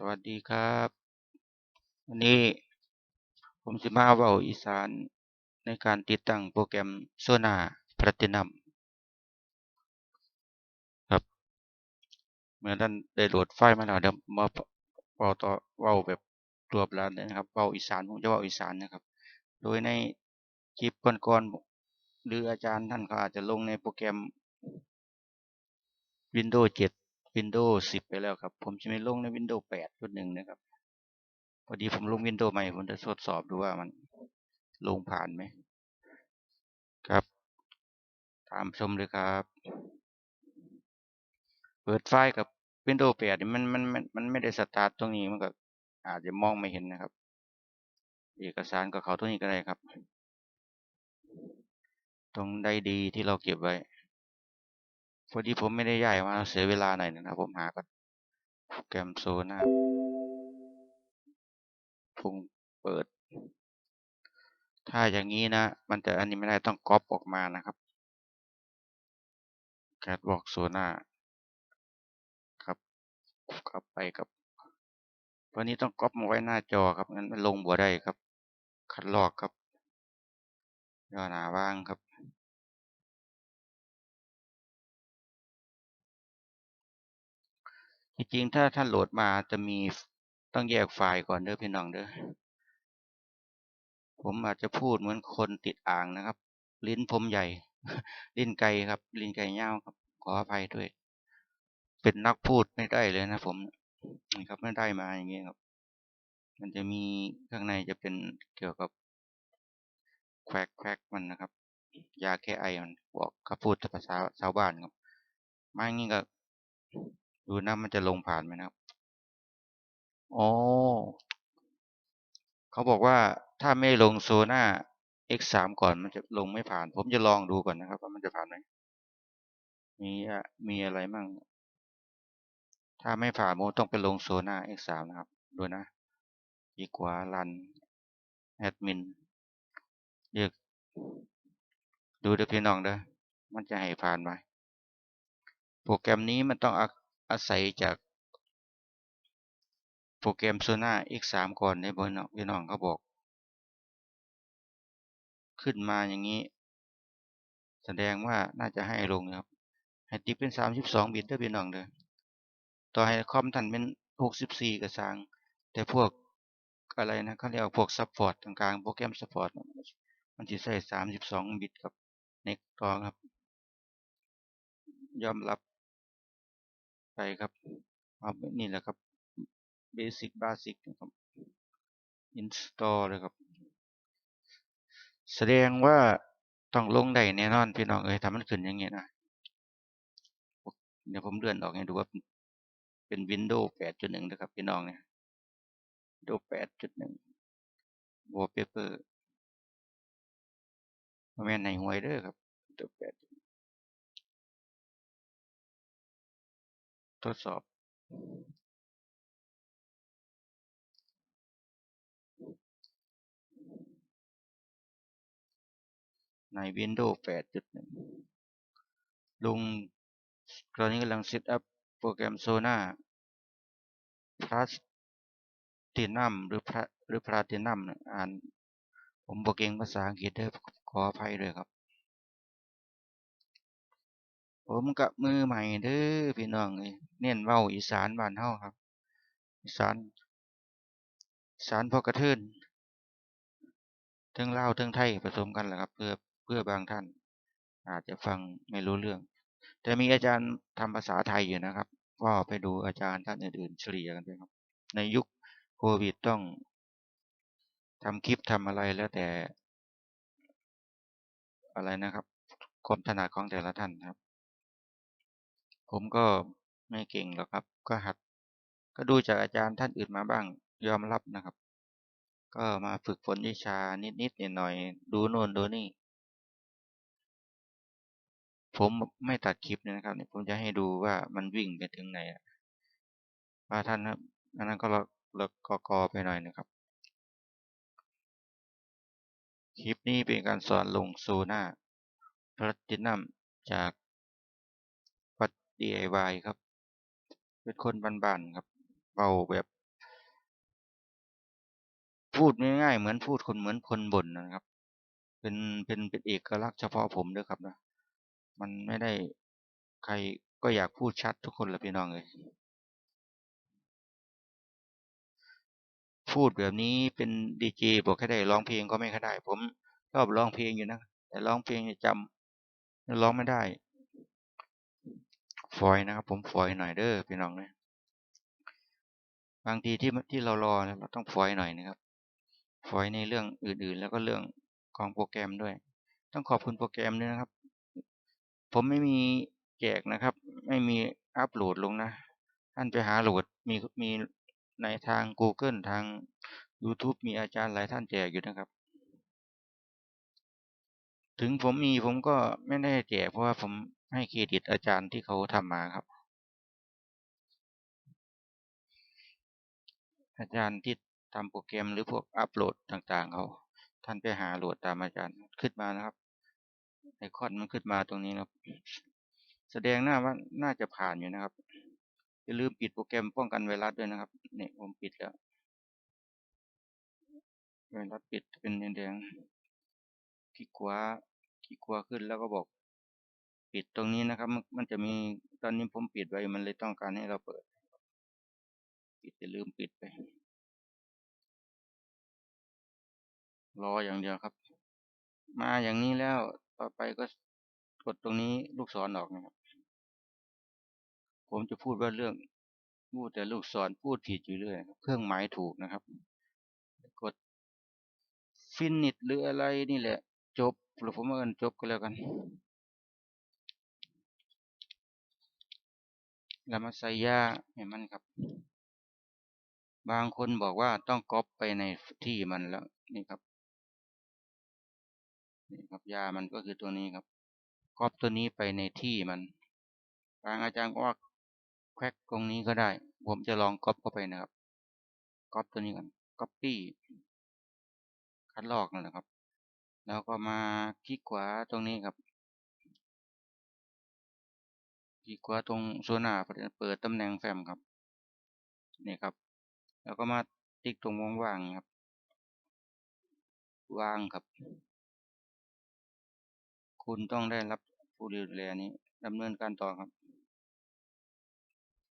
สวัสดีครับ วันนี้ผมสิมาเว้าอีสานในการติดตั้งโปรแกรม Sonar Platinum ครับ เมื่อท่านได้โหลดไฟล์มาแล้วเดี๋ยวมาเว้าต่อเว้าแบบรวบรัดเลยนะครับเว้าอีสานผมจะเว้าอีสานนะครับ โดยในคลิปก่อนๆหรืออาจารย์ท่านก็อาจจะลงในโปรแกรม Windows 7 Windows 10 ไปแล้วครับ ผมจะไม่ลงใน Windows 8.1นะครับ พอดีผมลง Windows ใหม่ ผมจะทดสอบดูว่ามันลงผ่านไหมครับ ตามชมเลยครับ เปิดไฟล์กับ Windows 8นี่มันมันมันมันไม่ได้สตาร์ทตรงนี้มันก็อาจจะมองไม่เห็นนะครับ เอกสารก็เขาตรงนี้ก็ได้ครับ ตรงใดดีที่เราเก็บไว้ พอดีผมไม่ได้ย้ายมาเสียเวลาหน่อยนะครับ ผมหาก็โปรแกรมโซน่าพุ่งเปิด ถ้าอย่างนี้นะ มันจะอันนี้ไม่ได้ต้องก๊อปออกมานะครับแคทบอกโซน่าครับกลับไปครับวันนี้ต้องก๊อปมาไว้หน้าจอครับงั้นมันลงบัวได้ครับ คัดลอกครับย่อหนาว่างครับ จริงๆถ้าท่านโหลดมาจะมีต้องแยกไฟล์ก่อนเด้อพี่น้องเด้อผมอาจจะพูดเหมือนคนติดอ่างนะครับ ลิ้นผมใหญ่ ลิ้นไกลครับ ลิ้นไกลยาครับ ขออภัยด้วย เป็นนักพูดไม่ได้เลยนะผมนี่ครับไม่ได้มาอย่างนี้ครับ มันจะมีข้างในจะเป็นเกี่ยวกับแควกแควกมันนะครับ ยาแก้ไอมันบอกเขาพูดภาษาชาวบ้านครับมาอย่างนี้ก็ ดูนะมันจะลงผ่านไหมนะครับอ๋อเขาบอกว่าถ้าไม่ลงโซน่า x 3ก่อนมันจะลงไม่ผ่าน ผมจะลองดูก่อนนะครับ ว่ามันจะผ่านไหมมีอะมีอะไรมั่ง ถ้าไม่ผ่านผมต้องไปลงโซน่า x 3นะครับ ดูนะดีกว่ารันแอดมินเรียกดูเด้อพี่น้องเด้อมันจะให้ผ่านไหมโปรแกรมนี้มันต้อง อาศัยจากโปรแกรม Sonar X3 ก่อนในบนพี่น้องเขาบอก ขึ้นมาอย่างนี้ แสดงว่าน่าจะให้ลงครับ ให้ติเป็น 32 บิตเด้อพี่น้องเด้อต่อให้คอมทันเป็น 64 กระสังแต่พวกอะไรนะเขาเรียกพวกซัพพอร์ตต่างๆโปรแกรมซัพพอร์ตมันจะใช้32 บิตกับเน็กต่อครับ ยอมรับ ไปครับเอานี่แหละครับ basic basic นะครับ install เลยครับ แสดงว่าต้องลงได้แน่นอนพี่น้องเอ้ยทำมันขึ้นอย่างเงี้ยนะเดี๋ยวผมเลื่อนออกให้ดูว่าเป็น Windows 8.1นะครับพี่น้องเนี่ย Windows 8.1 Wallpaper แม่นในหวยเด้อครับ Windows 8 ทดสอบใน Windows 8.1 ลุงตอนนี้กำลังเซตอัพโปรแกรม Sona Platinum หรือหรือ Platinum อ่าน ผมบอกเก่งภาษาอังกฤษด้อขออภัยด้วยครับ ผมกับมือใหม่เด้อพี่น้องเอ้ยเน้นเว้าอีสานบ้านเฮาครับ อีสานอีสานพอกระเทินทั้งเลาทั้งไทยผสมกันแหละครับ เพื่อเพื่อบางท่าน อาจจะฟังไม่รู้เรื่อง แต่มีอาจารย์ทำภาษาไทยอยู่นะครับ ก็ไปดูอาจารย์ท่านอื่นๆเฉลี่ยกันไปครับ ในยุคโควิดต้องทำคลิปทำอะไรแล้วแต่ อะไรนะครับ ความถนัดของแต่ละท่านครับ ผมก็ไม่เก่งหรอกครับ ก็หัด ก็ดูจากอาจารย์ท่านอื่นมาบ้าง ยอมรับนะครับ ก็มาฝึกฝนวิชานิดๆหน่อยๆดูโน่นดูนี่ ผมไม่ตัดคลิปนะครับเนี่ยผมจะให้ดูว่ามันวิ่งไปถึงไหนว่าท่านครับอันนั้นก็เราเรากกอไปหน่อยนะครับ คลิปนี้เป็นการสอนลงโซน่าพลัตินัมจาก DIY ครับ เป็นคนบ้านๆครับเบาแบบ พูดง่ายๆเหมือนพูดคนเหมือนคนบ่นนะครับ เป็นเป็นเป็นเอกลักษณ์เฉพาะผมด้วยครับนะมันไม่ได้ใครก็อยากพูดชัดทุกคนละพี่น้องเลยพูดแบบนี้เป็นดีเจบอกแค่ได้ร้องเพลงก็ไม่ค่อยได้ ผมชอบร้องเพลงอยู่นะแต่ร้องเพลงเนี่ยจำร้องไม่ได้ ฟอยนะครับ ผมฟอยหน่อยเด้อพี่น้องเนี่ยบางทีที่ที่เรารอเราต้องฟอยหน่อยนะครับฟอยในเรื่องอื่นๆ แล้วก็เรื่องของโปรแกรมด้วย ต้องขอบคุณโปรแกรมด้วยนะครับ ผมไม่มีแจกนะครับ ไม่มีอัปโหลดลงนะท่านไปหาโหลดมีมีในทาง Google ทาง YouTube มีอาจารย์หลายท่านแจกอยู่นะครับ ถึงผมมีผมก็ไม่ได้แจกเพราะว่าผม ให้เครดิตอาจารย์ที่เขาทำมาครับ อาจารย์ที่ทำโปรแกรมหรือพวกอัปโหลดต่างๆเขาท่านไปหาโหลดตามอาจารย์ขึ้นมานะครับไอคอนมันขึ้นมาตรงนี้นะครับ แสดงหน้าว่าน่าจะผ่านอยู่นะครับอย่าลืมปิดโปรแกรมป้องกันไวรัสด้วยนะครับเนี่ยผมปิดแล้วไวรัสปิดเป็นแดงๆคลิกขวาคลิกขวาขึ้นแล้วก็บอก ปิดตรงนี้นะครับ มันจะมีตอนนี้ผมปิดไว้มันเลยต้องการให้เราเปิด ปิดจะลืมปิดไป รออย่างเดียวครับ มาอย่างนี้แล้วต่อไปก็กดตรงนี้ลูกศรออกนะครับ ผมจะพูดว่าเรื่องพูดแต่ลูกศรพูดผิดอยู่เรื่อยเครื่องหมายถูกนะครับ กดฟินิชหรืออะไรนี่แหละ จบหรือผมเอินจบก็แล้วกัน แล้วมาใส่ยาให้มันครับ บางคนบอกว่าต้องก๊อปไปในที่มันแล้ว นี่ครับ นี่ครับยามันก็คือตัวนี้ครับก๊อปตัวนี้ไปในที่มันบางอาจารย์ก็ว่าแควกตรงนี้ก็ได้ ผมจะลองก๊อปเข้าไปนะครับก๊อปตัวนี้กันก๊อปปี้คัดลอกนั่นแหละครับ แล้วก็มาคลิกขวาตรงนี้ครับ คลิกขวาตรงโซน่าเปิดตำแหน่งแฟ้มครับนี่ครับ แล้วก็มาติ๊กตรงวงว่างครับ ว่างครับ คุณต้องได้รับผู้ดูแลนี้ดำเนินการต่อครับ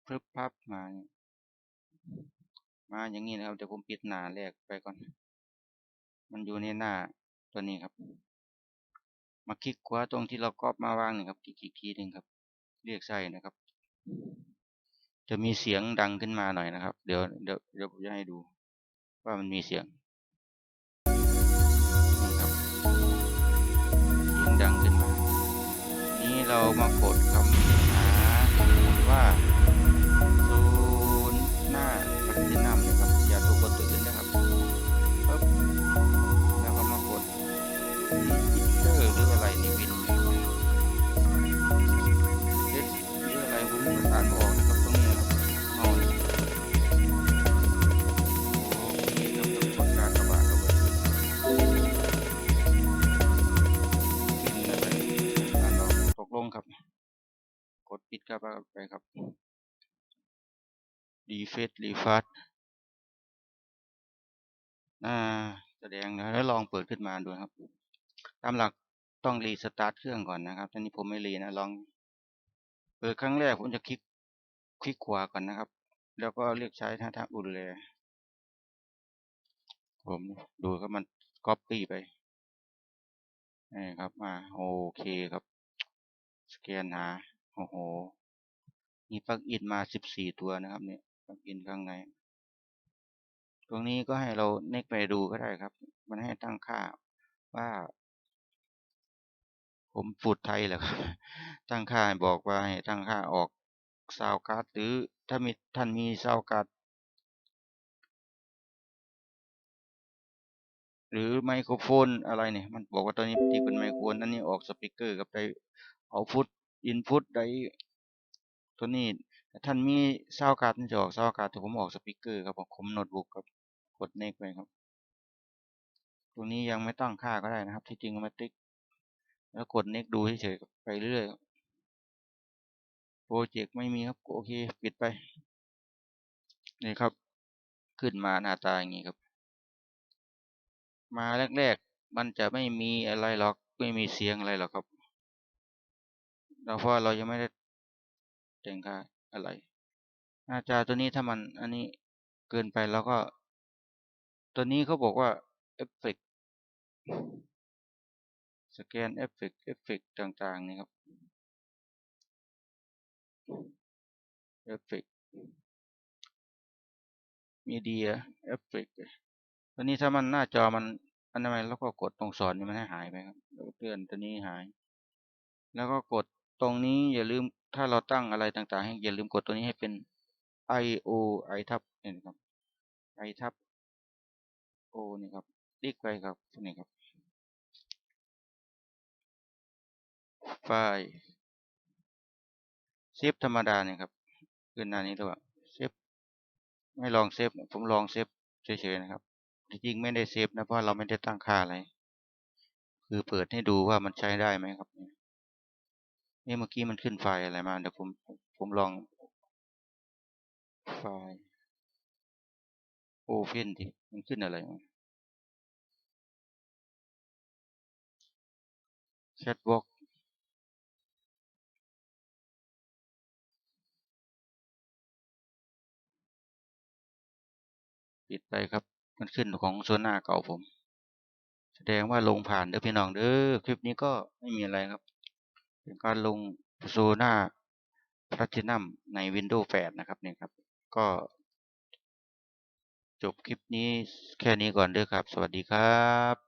พรึบพับมา มาอย่างนี้นะครับเดี๋ยวผมปิดหน้าแรกไปก่อน มันอยู่ในหน้าตัวนี้ครับ มาคลิกขวาตรงที่เรากรอบมาวางนี่ครับคลิกอีกทีหนึ่งครับ เรียกใส่นะครับ จะมีเสียงดังขึ้นมาหน่อยนะครับ เดี๋ยวเดี๋ยวเดี๋ยวผมจะให้ดู ว่ามันมีเสียงครับเสียงดังขึ้นมา นี้เรามากดคำหาว่า กดปิดกระบาไปครับดีเฟสรีฟัสอ่าแสดงนะแล้วลองเปิดขึ้นมาดูครับ ตามหลักต้องรีสตาร์ทเครื่องก่อนนะครับตอนนี้ผมไม่รีนะลอง เปิดครั้งแรกผมจะคลิกคลิกขวาก่อนนะครับ แล้วก็เรียกใช้ท่าทางอุลเลผมดูครับมันก๊อปปี้ไปนี่ครับมาโอเคครับ สแกนหาโอ้โห มีปลั๊กอินมาสิบสี่ตัวนะครับเนี่ยปลั๊กอินข้างใน ตรงนี้ก็ให้เราเน็กไปดูก็ได้ครับ มันให้ตั้งค่าว่า ผมฟูดไทยแหละครับ ตั้งค่าบอกว่าให้ตั้งค่าออกซาวการ์ดหรือถ้ามีท่านมีซาวการ์ดหรือไมโครโฟนอะไรเนี่ย มันบอกว่าตอนนี้ที่เป็นไมโครโฟนอันนี้ออกสปีกเกอร์กับไดเอาฟุตอินพุตได ตัวนี้ท่านมีซาการ์ดจะออกซาการ์ดแต่ผมออกสปีกเกอร์ครับผมโน้ตบุ๊กครับกดเน็กไปครับตรงนี้ยังไม่ตั้งค่าก็ได้นะครับ ที่จริงมาติ๊กแล้วกดเน็กดูเฉยๆไปเรื่อยโปรเจกต์ไม่มีครับโอเคปิดไปนี่ครับ ขึ้นมาหน้าตาอย่างนี้ครับ มาแรกๆมันจะไม่มีอะไรหรอกไม่มีเสียงอะไรหรอกครับเราเพราะเรายังไม่ได้ แต่งค่าอะไรหน้าจอตัวนี้ถ้ามันอันนี้เกินไปแล้วก็ ตัวนี้เขาบอกว่าเอฟเฟกสแกนเอฟเฟกเอฟเฟกต่างๆนี่ครับเอฟเฟกมีเดียเอฟเฟกตัวนี้ถ้ามันหน้าจอมันอันนั้นแล้วก็กดตรงสอนนี่มันให้หายไปครับแล้วก็เตือนตัวนี้หาย แล้วก็กดตรงนี้อย่าลืม ถ้าเราตั้งอะไรต่างๆ ให้อย่าลืมกดตัวนี้ให้เป็น i o i ทับนี่ครับ i ทับ o นี่ครับติ๊กไปครับนี่ครับไฟล์เซฟธรรมดาเนี่ยครับขึ้นหน้านี้ด้วเซฟไม่ลองเซฟผมลองเซฟเฉยๆนะครับจริงๆไม่ได้เซฟนะเพราะเราไม่ได้ตั้งค่าอะไร คือเปิดให้ดูว่ามันใช้ได้ไหมครับ นี่เมื่อกี้มันขึ้นไฟล์อะไรมาเดี๋ยวผมผมลองไฟล์โอเพนดิมันขึ้นอะไรมาแชทบ็อกปิดไปครับ มันขึ้นของโซน่าเก่าผม แสดงว่าลงผ่านเด้อพี่น้องเด้อคลิปนี้ก็ไม่มีอะไรครับ เป็นการลงโซน่าพลัตินัมใน Windows 8 นะครับเนี่ยครับ ก็ จบคลิปนี้แค่นี้ก่อนด้วยครับ สวัสดีครับ